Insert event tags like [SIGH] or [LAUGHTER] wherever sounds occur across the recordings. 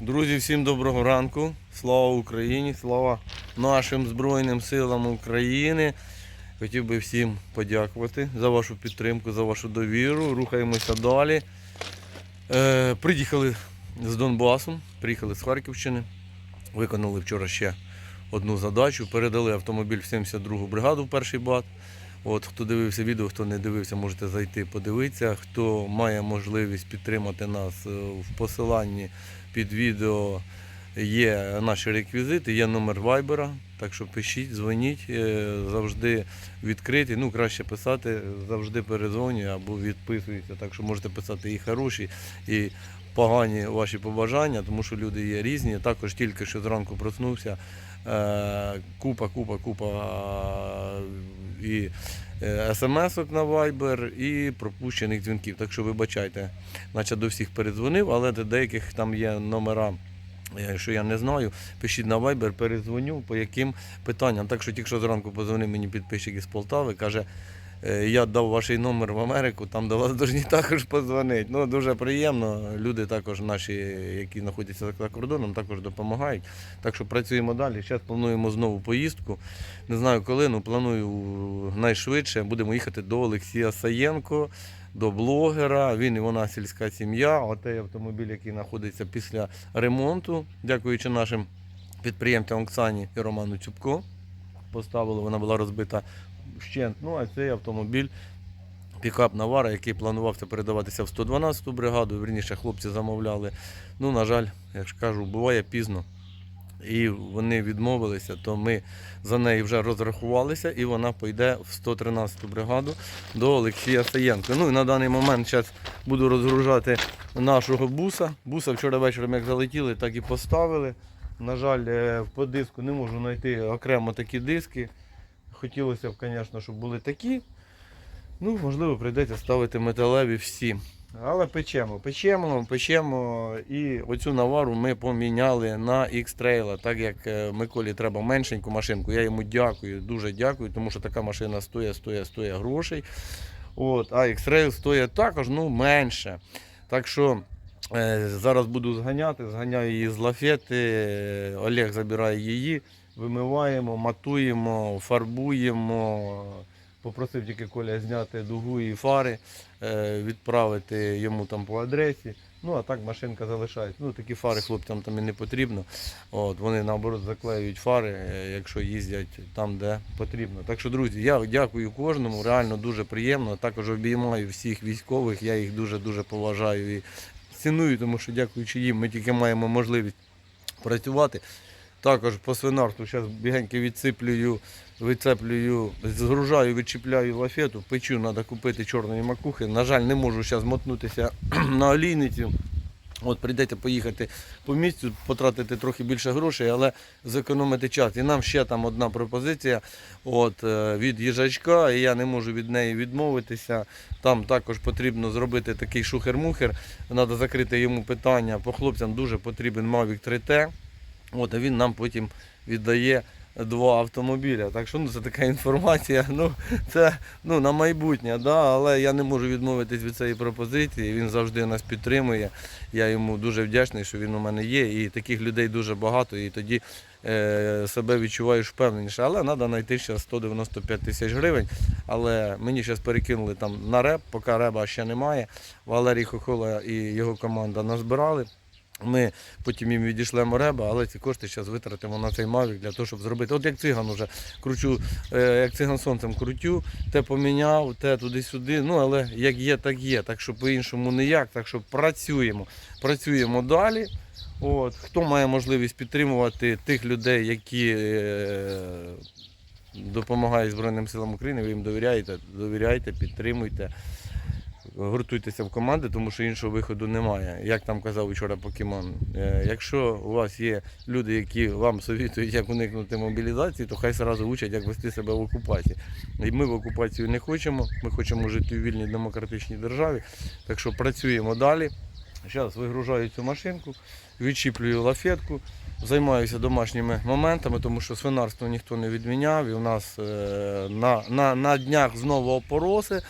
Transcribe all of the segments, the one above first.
Друзі, всім доброго ранку. Слава Україні, слава нашим Збройним силам України. Хотів би всім подякувати за вашу підтримку, за вашу довіру. Рухаємося далі. Е, приїхали з Донбасу, приїхали з Харківщини. Виконали вчора ще одну задачу. Передали автомобіль в 72-гу бригаду в перший бат. От, хто дивився відео, хто не дивився, можете зайти подивитися. Хто має можливість підтримати нас е, в посиланні під відео є наші реквізити, є номер вайбера. Так що пишіть, дзвоніть, е, завжди відкриті. Ну, краще писати, завжди перезвонюю або відписуюся. Так що можете писати і хороші, і погані ваші побажання, тому що люди є різні. Також тільки що зранку проснувся. е, Купа, купа, купа е, і смс-ок на Viber, і пропущених дзвінків. Так що вибачайте, наче до всіх передзвонив, але до деяких там є номера. е, Що я не знаю, пишіть на Viber, перезвоню по яким питанням. Так що тільки зранку позвонив мені підписчик із Полтави, каже, «Е, я дав ваш номер в Америку, там до вас [LAUGHS] повинні також позвонити. Ну, дуже приємно. Люди також наші, які знаходяться за кордоном, також допомагають. Так що працюємо далі. Зараз плануємо знову поїздку. Не знаю коли, але планую найшвидше. Будемо їхати до Олексія Саєнко, до блогера. Він і вона сільська сім'я. Отей автомобіль, який знаходиться після ремонту, дякуючи нашим підприємцям Оксані і Роману Цюбко. Поставили, вона була розбита вщент. Ну, а цей автомобіль. Пікап Навара, який планувався передаватися в 112-ту бригаду, вірніше хлопці замовляли. Ну, на жаль, як ж кажу, буває пізно. І вони відмовилися, то ми за неї вже розрахувалися, і вона пойде в 113-ту бригаду до Олексія Саєнко. Ну і на даний момент зараз буду розгружати нашого буса. Буса вчора вечором як залетіли, так і поставили. На жаль, е, по диску не можу знайти окремо такі диски. Хотілося б, звісно, щоб були такі. Ну, можливо, прийдеться ставити металеві всі. Але печемо, печемо, печемо. І оцю навару ми поміняли на X-Trail, так як е, Миколі треба меншеньку машинку. Я йому дякую, дуже дякую, тому що така машина стоїть, стоїть, стоїть грошей. От, а X-Trail стоїть також ну, менше. Так що зараз буду зганяти, зганяю її з лафети. е, Олег забирає її, вимиваємо, матуємо, фарбуємо. Попросив тільки Коля зняти дугу і фари, е, відправити йому там по адресі. Ну а так машинка залишається. Ну такі фари хлопцям там і не потрібно. От, вони наоборот заклеюють фари, е, якщо їздять там, де потрібно. Так що, друзі, я дякую кожному, реально дуже приємно. Також обіймаю всіх військових, я їх дуже-дуже поважаю і ціную, тому що дякуючи їм, ми тільки маємо можливість працювати. Також по свинарству зараз бігеньки відсиплюю, вицеплюю, згружаю, відчіпляю лафету, печу, треба купити чорної макухи. На жаль, не можу зараз мотнутися [CLEARS THROAT] на олійницю. От прийдете поїхати по місцю, потратити трохи більше грошей, але зекономити час. І нам ще там одна пропозиція от, е, від їжачка, і я не можу від неї відмовитися. Там також потрібно зробити такий шухер-мухер. Треба закрити йому питання. По хлопцям дуже потрібен Mavic 3T. От, а він нам потім віддає два автомобіля. Так що ну, це така інформація. Ну, це ну, на майбутнє, да, але я не можу відмовитись від цієї пропозиції. Він завжди нас підтримує. Я йому дуже вдячний, що він у мене є. І таких людей дуже багато, і тоді е, себе відчуваєш впевненіше. Але треба знайти ще 195 тисяч гривень. Але мені зараз перекинули там на реп, поки реба ще немає. Валерій Хохола і його команда назбирали. Ми потім їм відійшлемо реба, але ці кошти зараз витратимо на цей мавік для того, щоб зробити. От як циган уже кручу, е, як циган сонцем крутю, те поміняв, те туди-сюди. Ну але як є, так є. Так що по-іншому ніяк. Так що працюємо. Працюємо далі. От, хто має можливість підтримувати тих людей, які е, допомагають Збройним силам України, ви їм довіряєте, довіряйте, підтримуйте гуртуйтеся в команди, тому що іншого виходу немає. Як там казав вчора Покемон, е, якщо у вас є люди, які вам совітують, як уникнути мобілізації, то хай одразу учать, як вести себе в окупації. І ми в окупацію не хочемо, ми хочемо жити у вільній демократичній державі. Так що працюємо далі. Зараз вигружаю цю машинку, відчіплюю лафетку, займаюся домашніми моментами, тому що свинарство ніхто не відміняв. І у нас е, на, на, на днях знову опороси.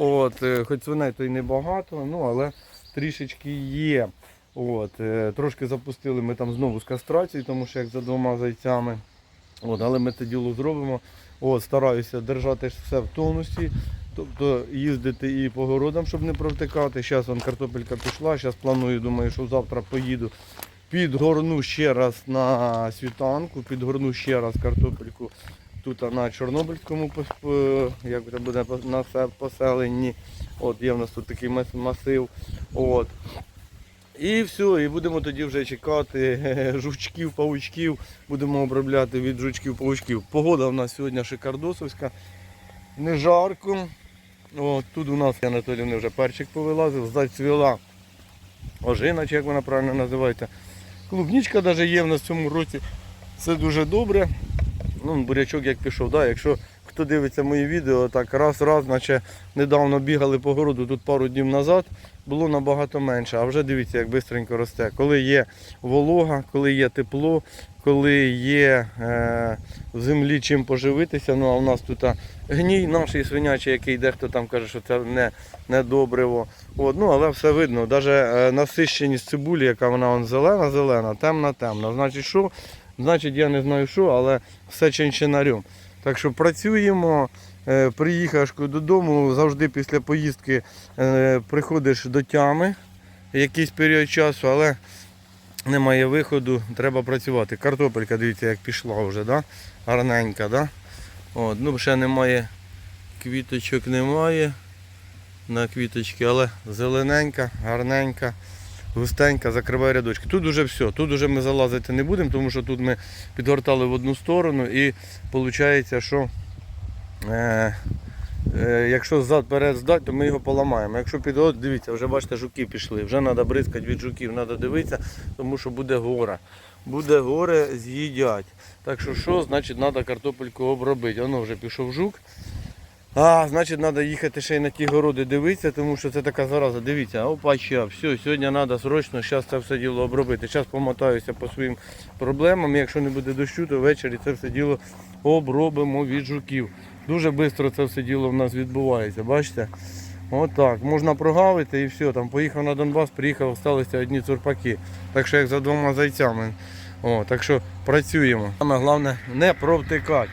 От, е, хоч свиней то й небагато, ну але трішечки є. От, е, трошки запустили ми там знову з кастрації, тому що як за двома зайцями. От, але ми це діло зробимо. От, стараюся держати все в тонусі, тобто їздити і по городам, щоб не провтикати. Зараз вон картопелька пішла, зараз планую, думаю, що завтра поїду. Підгорну ще раз на світанку, підгорну ще раз картопельку тут на Чорнобильському е, як це буде на поселенні. От є в нас тут такий масив. От. І все, і будемо тоді вже чекати [LAUGHS] жучків, павучків, будемо обробляти від жучків, павучків. Погода у нас сьогодні шикардосовська, не жарко. От, тут у нас Анатолій вже перчик повилазив, зацвіла ожина, чи як вона правильно називається. Клубнічка навіть є в нас в цьому році. Це дуже добре. Ну, бурячок як пішов. Да? Якщо хто дивиться мої відео, так раз-раз, наче недавно бігали по городу тут пару днів назад, було набагато менше. А вже дивіться, як швидко росте. Коли є волога, коли є тепло, коли є е, в землі чим поживитися. Ну а у нас тут гній наш свинячий, який дехто там каже, що це не, не добриво. От, ну, але все видно. Навіть насищеність цибулі, яка вона вон зелена-зелена, темна-темна. Значить, що? Значить, я не знаю що, але все чинчинарем. Так що працюємо. Е, Приїхав додому, завжди після поїздки е, приходиш до тями якийсь період часу, але немає виходу, треба працювати. Картопелька, дивіться, як пішла вже, да? гарненька. Да? От, ну, ще немає квіточок немає на квіточки, але зелененька, гарненька, густенька, закриває рядочки. Тут уже все, тут уже ми залазити не будемо, тому що тут ми підгортали в одну сторону і виходить, що е, е, якщо зад перед здати, то ми його поламаємо. Якщо під от, дивіться, вже бачите, жуки пішли. Вже треба бризкати від жуків, треба дивитися, тому що буде гора. Буде горе, з'їдять. Так що що, значить, треба картопельку обробити. Воно вже пішов жук. А, значить, треба їхати ще й на ті городи дивитися, тому що це така зараза. Дивіться, опача, все, сьогодні треба срочно зараз це все діло обробити. Зараз помотаюся по своїм проблемам. Якщо не буде дощу, то ввечері це все діло обробимо від жуків. Дуже швидко це все діло в нас відбувається, бачите? Отак, можна прогавити і все. Там поїхав на Донбас, приїхав, залишилися одні цурпаки. Так що як за двома зайцями. О, так що працюємо. Саме головне не провтикати.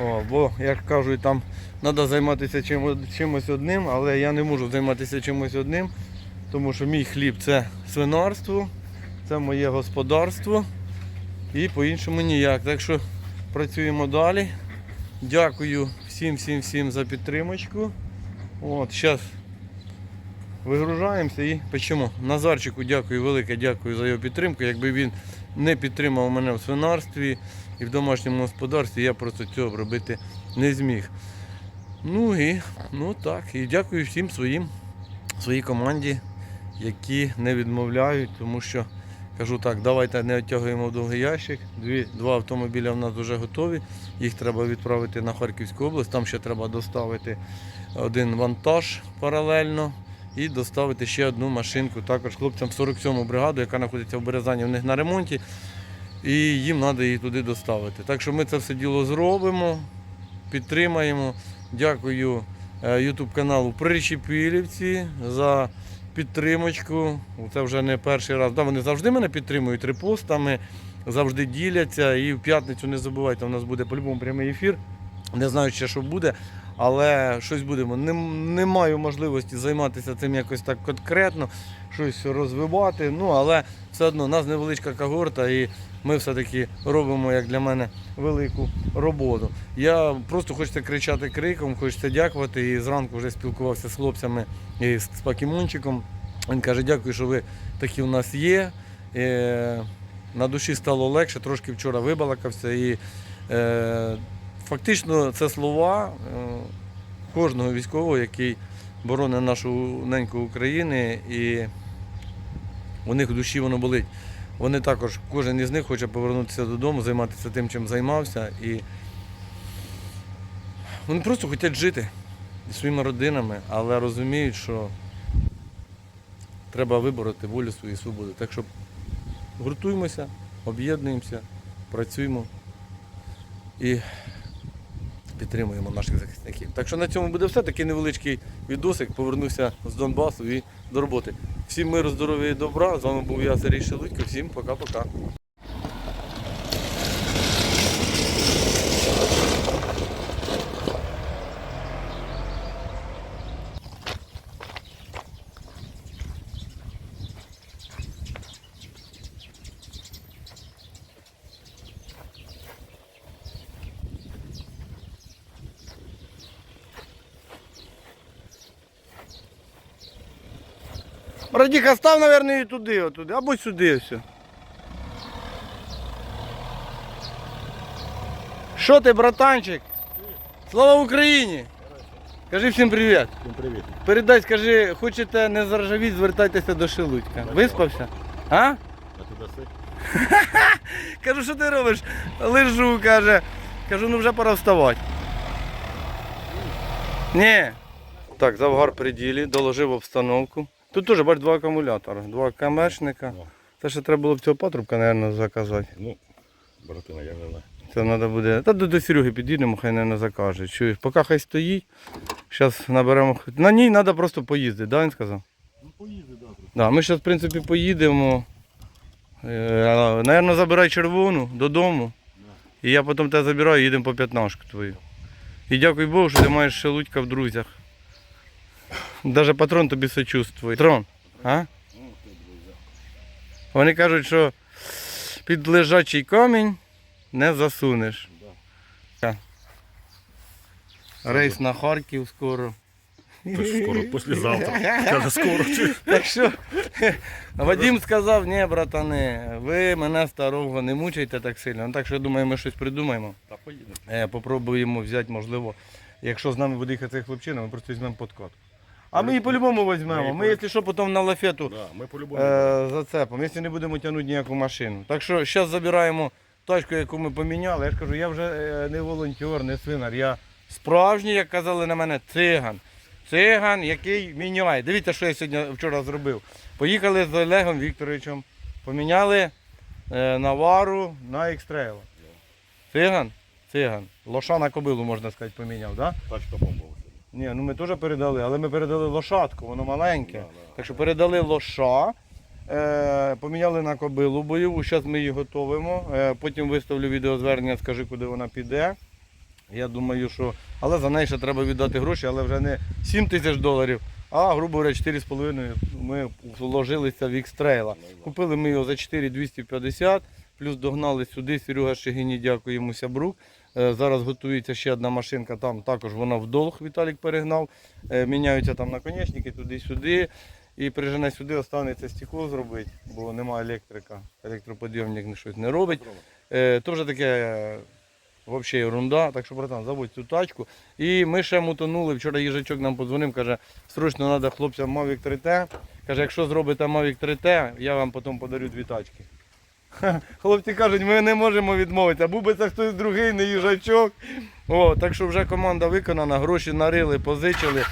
О, бо, як кажуть, там треба займатися чим, чимось одним, але я не можу займатися чимось одним, тому що мій хліб це свинарство, це моє господарство і по-іншому ніяк. Так що працюємо далі. Дякую всім всім всім за підтримочку. От, зараз вигружаємося і печемо. Назарчику дякую, велике дякую за його підтримку. Якби він не підтримав мене в свинарстві і в домашньому господарстві, я просто цього робити не зміг. Ну і ну так. І дякую всім своїм, своїй команді, які не відмовляють, тому що кажу так, давайте не оттягуємо в довгий ящик. Дві, два автомобіля в нас вже готові. Їх треба відправити на Харківську область. Там ще треба доставити один вантаж паралельно і доставити ще одну машинку також хлопцям 47-му бригаду, яка знаходиться в Березані, в них на ремонті. І їм треба її туди доставити. Так що ми це все діло зробимо, підтримаємо. Дякую е, YouTube каналу Причепілівці за підтримочку. Це вже не перший раз. Да, вони завжди мене підтримують репостами, завжди діляться. І в п'ятницю не забувайте, у нас буде по-любому прямий ефір. Не знаю ще, що буде, але щось будемо. Не, не маю можливості займатися цим якось так конкретно, щось розвивати. Ну, але все одно у нас невеличка когорта і ми все-таки робимо, як для мене, велику роботу. Я просто хочеться кричати криком, хочеться дякувати. І зранку вже спілкувався з хлопцями і з Пакімончиком. Він каже, дякую, що ви такі у нас є. Е, на душі стало легше, трошки вчора вибалакався. І е, фактично це слова е, кожного військового, який боронить нашу неньку України, і у них в душі воно болить. Вони також, кожен із них хоче повернутися додому, займатися тим, чим займався. І вони просто хочуть жити зі своїми родинами, але розуміють, що треба вибороти волю свою і свободу. Так що гуртуємося, об'єднуємося, працюємо і підтримуємо наших захисників. Так що на цьому буде все. Такий невеличкий відосик. Повернуся з Донбасу і до роботи. Всім миру, здоров'я і добра. З вами був я, Сергій Шелудько. Всім пока-пока. Братіха, став, мабуть, і туди, отуди, або сюди все. Що ти, братанчик? Слава Україні! Кажи всім привіт. Всім привіт. Передай, скажи, хочете не заржавіть, звертайтеся до Шелудька. Виспався? А? А ти даси? [LAUGHS] Кажу, що ти робиш? Лежу, каже. Кажу, ну вже пора вставати. Ні. Так, завгар при ділі, доложив обстановку. Тут теж бач два акумулятори, два камешника. Це ще треба було б цього патрубка, мабуть, заказати. Ну, братина, я не знаю. Це треба буде. Та до, до Сереги підійдемо, хай не закаже. Чуєш, поки хай стоїть. Зараз наберемо. На ній треба просто поїздити, да, він сказав? Ну поїзди, да. Да, ми зараз, в принципі, поїдемо. Е, Наверно, забирай червону додому. І я потім тебе забираю і їдемо по п'ятнашку твою. І дякую Богу, що ти маєш шелудька в друзях. Даже патрон тобі сочувствує. Патрон, а? Вони кажуть, що під лежачий камінь не засунеш. Рейс на Харків скоро. То ж скоро, післязавтра. Каже, скоро. Так що Вадим сказав, ні, братани, ви мене старого не мучайте так сильно. Ну, так що я думаю, ми щось придумаємо. Та поїдемо. Е, Попробуємо взяти, можливо, якщо з нами буде їхати хлопчина, ми просто візьмемо подкат. А ми її по-любому візьмемо. Ми, якщо що, потім на лафету Да, ми по-любому. е, зацепимо, якщо не будемо тягнути ніяку машину. Так що зараз забираємо тачку, яку ми поміняли. Я ж кажу, я вже е, не волонтер, не свинар. Я справжній, як казали на мене, циган. Циган, який міняє. Дивіться, що я сьогодні вчора зробив. Поїхали з Олегом Вікторовичем, поміняли е, навару на екстрейла. Циган? Циган. Лоша на кобилу, можна сказати, поміняв, так? Да? Тачка. Ні, ну ми теж передали, але ми передали лошадку, воно маленьке. Так що передали лоша, е, поміняли на кобилу бойову, зараз ми її готуємо. Е, потім виставлю відеозвернення, скажи, куди вона піде. Я думаю, що. Але за неї ще треба віддати гроші, але вже не 7 тисяч доларів, а, грубо говоря, 4,5 ми вложилися в X-Trail. Купили ми його за 4,250, плюс догнали сюди. Серега Шигині, дякую йому сябрук. Е, Зараз готується ще одна машинка, там також вона в долг Віталік перегнав. Е, Міняються там наконечники туди-сюди. І прижене сюди, останеться стекло зробити, бо немає електрика. Електроподйомник щось не робить. Е, таке е, взагалі ерунда. Так що, братан, забудь цю тачку. І ми ще мутонули. Вчора їжачок нам подзвонив, каже, срочно треба хлопцям Mavic 3T. Каже, якщо зробите Mavic 3T, я вам потім подарю дві тачки. [LAUGHS] Хлопці кажуть, ми не можемо відмовитися. Був би це хтось другий, не їжачок. О, так що вже команда виконана, гроші нарили, позичили,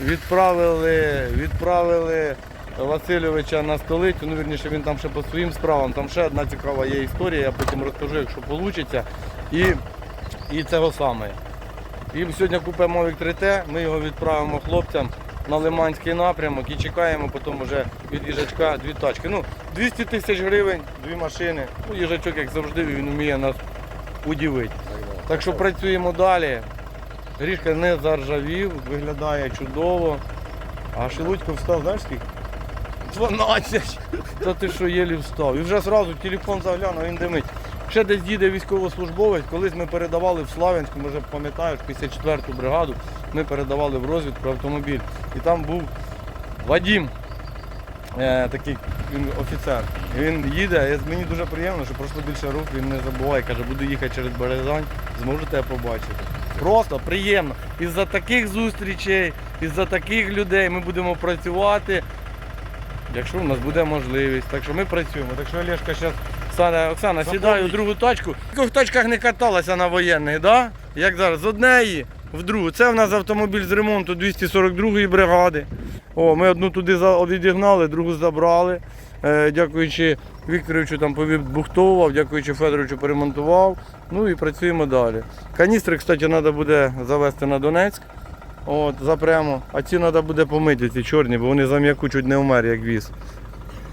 відправили, відправили Васильовича на столицю. Ну, вірніше, він там ще по своїм справам. Там ще одна цікава є історія, я потім розкажу, якщо вийде. І, і цього саме. І сьогодні купимо Mavic 3T, ми його відправимо хлопцям на Лиманський напрямок і чекаємо потім вже від їжачка дві тачки. Ну, 200 тисяч гривень, дві машини. Ну, їжачок, як завжди, він вміє нас удивити. Так що працюємо далі. Грішка не заржавів, виглядає чудово. А Шелудько встав, знаєш скільки? 12. Та ти що єлі встав. І вже одразу телефон заглянув, він димить. Ще десь їде військовослужбовець, колись ми передавали в Славянську, може пам'ятаєш, 54-ту бригаду, ми передавали в розвідку автомобіль. І там був Вадім, е, такий він офіцер. І він їде, і мені дуже приємно, що пройшло більше років, він не забуває, каже, буду їхати через Березань, зможу тебе побачити. Просто приємно. Із-за таких зустрічей, із-за таких людей ми будемо працювати, якщо в нас буде можливість. Так що ми працюємо. Так що Олешка зараз. Оксана, Оксана, сідай у другу тачку. В яких тачках не каталася на воєнних, да? Як зараз? З однієї в другу. Це в нас автомобіль з ремонту 242-ї бригади. О, ми одну туди за- відігнали, другу забрали. Е, дякуючи Вікторовичу там побухтовував, дякуючи Федоровичу поремонтував. Ну і працюємо далі. Каністри, кстати, треба буде завести на Донецьк. От, запрямо. А ці треба буде помити, ці чорні, бо вони зам'яку чуть не вмер, як віз.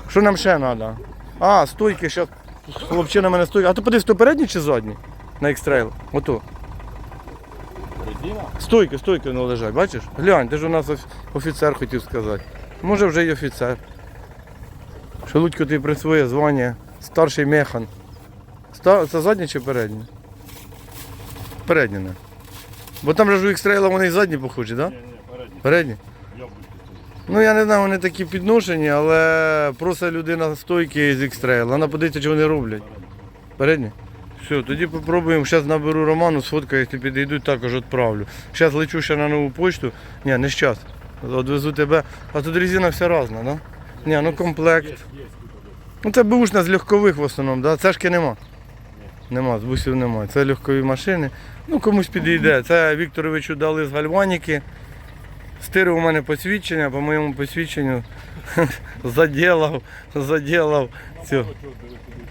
Що нам ще треба? А, стойки, зараз хлопчина мене стойки. А то подивись, то передні чи задні? На екстрейл. Ото. Стойки, стойки не лежать, бачиш? Глянь, ти ж у нас офіцер хотів сказати. Може вже й офіцер. Шелудько ти присвоє звання старший механ. Ста... Це заднє чи переднє? Переднє, не. Бо там же ж у екстрейла вони і задні похожі, так? Да? Ні, ні, передні. Передні? Ну я не знаю, вони такі підношені, але просто людина стойки з екстрейла. Вона подивиться, що вони роблять. Передні? Все, тоді попробуємо. Зараз наберу Роману, сфоткаю, якщо підійдуть, також відправлю. Зараз лечу ще на нову почту. Ні, не зараз. Одвезу тебе. А тут резина вся різна, да? Ні, ну комплект. Ну це бушна з легкових в основному, да? Цешки нема. Нема, з бусів нема. Це легкові машини. Ну комусь підійде. Це Вікторовичу дали з гальваніки. Стирив у мене посвідчення, по моєму посвідченню [LAUGHS] заділав, заділав. Цю. Ось ось, диви, туди, туди.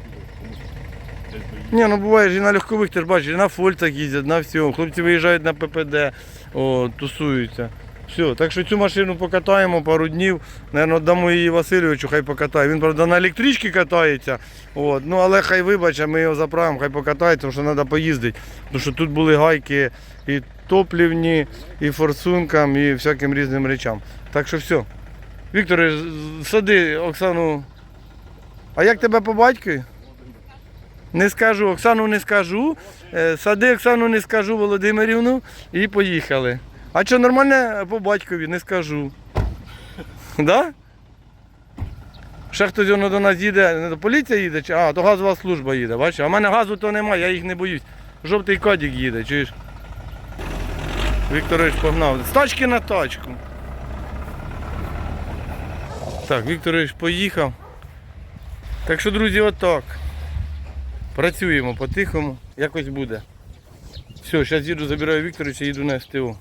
Десь доїде. Ні, ну буває ж і на легкових, ти ж бачиш, і на фольцах їздять, на всьому. Хлопці виїжджають на ППД, о, тусуються. Все, так що цю машину покатаємо пару днів. Наверно, дамо її Васильовичу, хай покатає. Він, правда, на електричці катається. От. Ну, але хай вибаче, ми його заправимо, хай покатається, тому що треба поїздити. Тому що тут були гайки і топлівні, і форсункам, і всяким різним речам. Так що все. Віктор, сади Оксану. А як тебе по батькові? Не скажу, Оксану не скажу. Е, Сади Оксану не скажу Володимирівну і поїхали. А що нормальне по батькові, не скажу. Да? Ще хтось до нас їде, не до поліція їде, чи а, то газова служба їде, бачиш? А в мене газу то немає, я їх не боюсь. Жовтий кодік їде, чуєш? Вікторович погнав. З тачки на тачку. Так, Вікторович поїхав. Так що, друзі, отак. Працюємо по-тихому, якось буде. Все, зараз їду, забираю Вікторовича, їду на СТО.